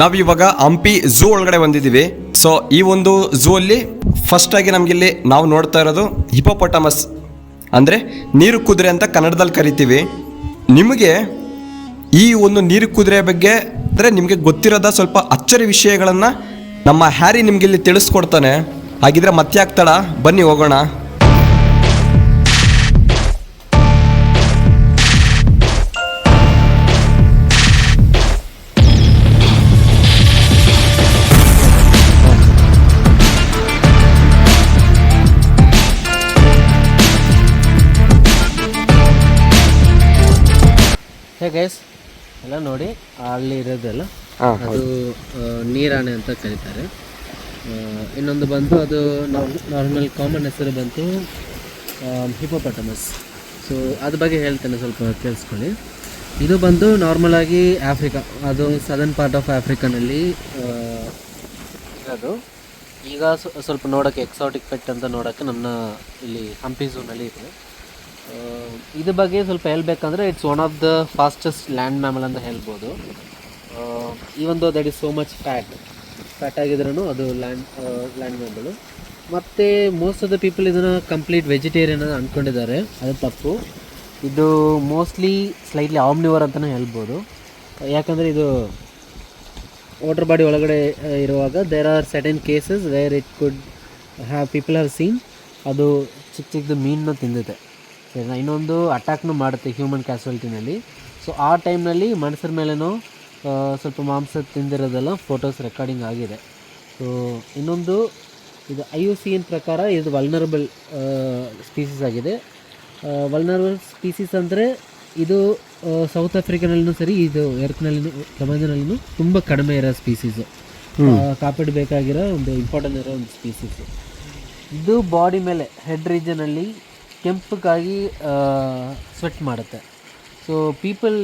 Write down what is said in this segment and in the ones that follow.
ನಾವಿವಾಗ ಹಂಪಿ ಝೂ ಒಳಗಡೆ ಬಂದಿದ್ದೀವಿ. ಸೊ ಈ ಒಂದು ಝೂ ಅಲ್ಲಿ ಫಸ್ಟ್ ಆಗಿ ನಮಗಿಲ್ಲಿ ನಾವು ನೋಡ್ತಾ ಇರೋದು ಹಿಪೋಪೊಟಮಸ್ ಅಂದರೆ ನೀರು ಕುದುರೆ ಅಂತ ಕನ್ನಡದಲ್ಲಿ ಕರಿತೀವಿ. ನಿಮಗೆ ಈ ಒಂದು ನೀರು ಕುದುರೆ ಬಗ್ಗೆ ಅಂದರೆ ನಿಮಗೆ ಗೊತ್ತಿರೋದ ಸ್ವಲ್ಪ ಅಚ್ಚರಿ ವಿಷಯಗಳನ್ನು ನಮ್ಮ ಹ್ಯಾರಿ ನಿಮ್ಗೆ ಇಲ್ಲಿ ತಿಳಿಸ್ಕೊಡ್ತಾನೆ. ಹಾಗಿದ್ರೆ ಮತ್ತೆ ಆಗ್ತಾಳ? ಬನ್ನಿ ಹೋಗೋಣ. ಹೇ ಗೈಸ್ ಎಲ್ಲ ನೋಡಿ ಅಲ್ಲಿ ಇರೋದೆಲ್ಲ ಅದು ನೀರಾಣೆ ಅಂತ ಕರೀತಾರೆ. ಇನ್ನೊಂದು ಬಂತು ಅದು ನಾರ್ಮಲ್ ಕಾಮನ್ ಹೆಸರು ಬಂತು ಹಿಪೋಪಟಮಸ್ ಸೊ ಅದ್ರ ಬಗ್ಗೆ ಹೇಳ್ತೇನೆ ಸ್ವಲ್ಪ ಕೇಳಿಸ್ಕೊಳ್ಳಿ. ಇದು ಬಂದು ನಾರ್ಮಲ್ ಆಗಿ ಆಫ್ರಿಕಾ ಅದು ಸದರ್ನ್ ಪಾರ್ಟ್ ಆಫ್ ಆಫ್ರಿಕಾನಲ್ಲಿ ಇರೋದು. ಈಗ ಸ್ವ- ಸ್ವಲ್ಪ ನೋಡೋಕ್ಕೆ ಎಕ್ಸಾಟಿಕ್ ಪೆಟ್ ಅಂತ ನೋಡೋಕ್ಕೆ ನಮ್ಮ ಇಲ್ಲಿ ಹಂಪಿ ಝೂನಲ್ಲಿ ಇದೆ. ಇದ್ರ ಬಗ್ಗೆ ಸ್ವಲ್ಪ ಹೇಳ್ಬೇಕಂದ್ರೆ it's one of the fastest land mammal ಅಂತ ಹೇಳ್ಬೋದು. Even though that is so much fat fat ಆಗಿದ್ರೂ ಅದು ಲ್ಯಾಂಡ್ ಲ್ಯಾಂಡ್ ಮ್ಯಾಮಲು ಮತ್ತು ಮೋಸ್ಟ್ ಆಫ್ ದ ಪೀಪಲ್ ಇದನ್ನು ಕಂಪ್ಲೀಟ್ ವೆಜಿಟೇರಿಯನ್ ಅಂತ ಅಂದ್ಕೊಂಡಿದ್ದಾರೆ ಅದು ತಪ್ಪು. ಇದು ಮೋಸ್ಟ್ಲಿ ಸ್ಲೈಟ್ಲಿ ಆಮ್ನಿವರ್ ಅಂತಲೇ ಹೇಳ್ಬೋದು. ಯಾಕಂದರೆ ಇದು ವಾಟರ್ ಬಾಡಿ ಒಳಗಡೆ ಇರುವಾಗ there are certain cases where it could have people have seen ಅದು ಚಿಕ್ಕ ಚಿಕ್ಕದು ಮೀನನ್ನ ತಿಂದಿದೆ. ಸರಿನಾ ಇನ್ನೊಂದು ಅಟ್ಯಾಕ್ನು ಮಾಡುತ್ತೆ ಹ್ಯೂಮನ್ ಕ್ಯಾಸುವಲ್ಟಿನಲ್ಲಿ ಸೊ ಆ ಟೈಮ್ನಲ್ಲಿ ಮನುಷ್ಯರ ಮೇಲೇನೋ ಸ್ವಲ್ಪ ಮಾಂಸ ತಿಂದಿರೋದೆಲ್ಲ ಫೋಟೋಸ್ ರೆಕಾರ್ಡಿಂಗ್ ಆಗಿದೆ. ಸೊ ಇನ್ನೊಂದು ಇದು ಐ ಯು ಸಿ ಎನ್ ಪ್ರಕಾರ ಇದು ವಲ್ನರಬಲ್ ಸ್ಪೀಸೀಸ್ ಆಗಿದೆ. ವಲ್ನರಬಲ್ ಸ್ಪೀಸೀಸ್ ಅಂದರೆ ಇದು ಸೌತ್ ಆಫ್ರಿಕಾನಲ್ಲೂ ಸರಿ ಇದು ಎರ್ತ್ನಲ್ಲಿನೂ ಪ್ರಪಂಚದಲ್ಲಿನೂ ತುಂಬ ಕಡಿಮೆ ಇರೋ ಸ್ಪೀಸೀಸು ಕಾಪಾಡಬೇಕಾಗಿರೋ ಒಂದು ಇಂಪಾರ್ಟೆಂಟ್ ಇರೋ ಒಂದು ಸ್ಪೀಸೀಸು ಇದು ಬಾಡಿ ಮೇಲೆ ಹೆಡ್ ರೀಜನಲ್ಲಿ ಕೆಂಪಗಾಗಿ ಸ್ವೆಟ್ ಮಾಡುತ್ತೆ. ಸೊ ಪೀಪಲ್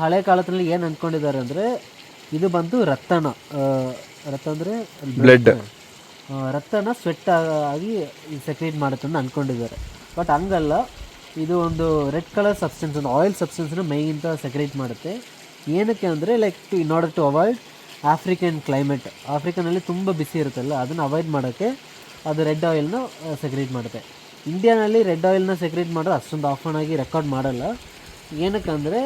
ಹಳೆ ಕಾಲದಲ್ಲಿ ಏನು ಅಂದ್ಕೊಂಡಿದ್ದಾರೆ ಅಂದರೆ ಇದು ಬಂದು ರಕ್ತನ ರಕ್ತ ಅಂದರೆ ಬ್ಲಡ್ ರಕ್ತನ ಸ್ವೆಟ್ ಆಗಿ ಸೆಕ್ರೇಟ್ ಮಾಡುತ್ತೆ ಅಂತ ಅಂದ್ಕೊಂಡಿದ್ದಾರೆ ಬಟ್ ಹಂಗಲ್ಲ ಇದು ಒಂದು ರೆಡ್ ಕಲರ್ ಸಬ್ಸ್ಟೆನ್ಸ್ ಒಂದು ಆಯಿಲ್ ಸಬ್ಸ್ಟೆನ್ಸ್ನ ಮೈಯಿಂದ ಸೆಕ್ರೇಟ್ ಮಾಡುತ್ತೆ. ಏನಕ್ಕೆ ಅಂದರೆ like to in order to avoid African climate ಆಫ್ರಿಕನಲ್ಲಿ ತುಂಬ ಬಿಸಿ ಇರುತ್ತಲ್ಲ ಅದನ್ನು ಅವಾಯ್ಡ್ ಮಾಡೋಕ್ಕೆ ಅದು ರೆಡ್ ಆಯಿಲ್ನ ಸೆಕ್ರೇಟ್ ಮಾಡುತ್ತೆ. ಇಂಡಿಯಾನಲ್ಲಿ ರೆಡ್ ಆಯಿಲ್ನ ಸೆಕ್ರೇಟ್ ಮಾಡೋದು ಅಷ್ಟೊಂದು ಆಫನ್ ಆಗಿ ರೆಕಾರ್ಡ್ ಮಾಡಲ್ಲ. ಏನಕ್ಕೆ ಅಂದರೆ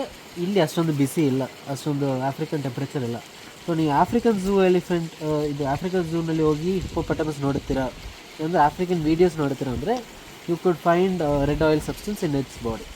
ಇಲ್ಲಿ ಅಷ್ಟೊಂದು ಬಿಸಿ ಇಲ್ಲ. ಅಷ್ಟೊಂದು ಆಫ್ರಿಕನ್ ಟೆಂಪ್ರೇಚರ್ ಇಲ್ಲ. ಸೊ ನೀವು ಆಫ್ರಿಕನ್ ಝೂ ಎಲಿಫೆಂಟ್ ಇದು ಆಫ್ರಿಕನ್ ಝೂನಲ್ಲಿ ಹೋಗಿ ಹಿಪ್ಪೋಪಟಮಸ್ ನೋಡುತ್ತೀರಾ? ಅಂದರೆ ಆಫ್ರಿಕನ್ ವೀಡಿಯೋಸ್ ನೋಡ್ತೀರಾ ಅಂದರೆ you could find red oil substance in its body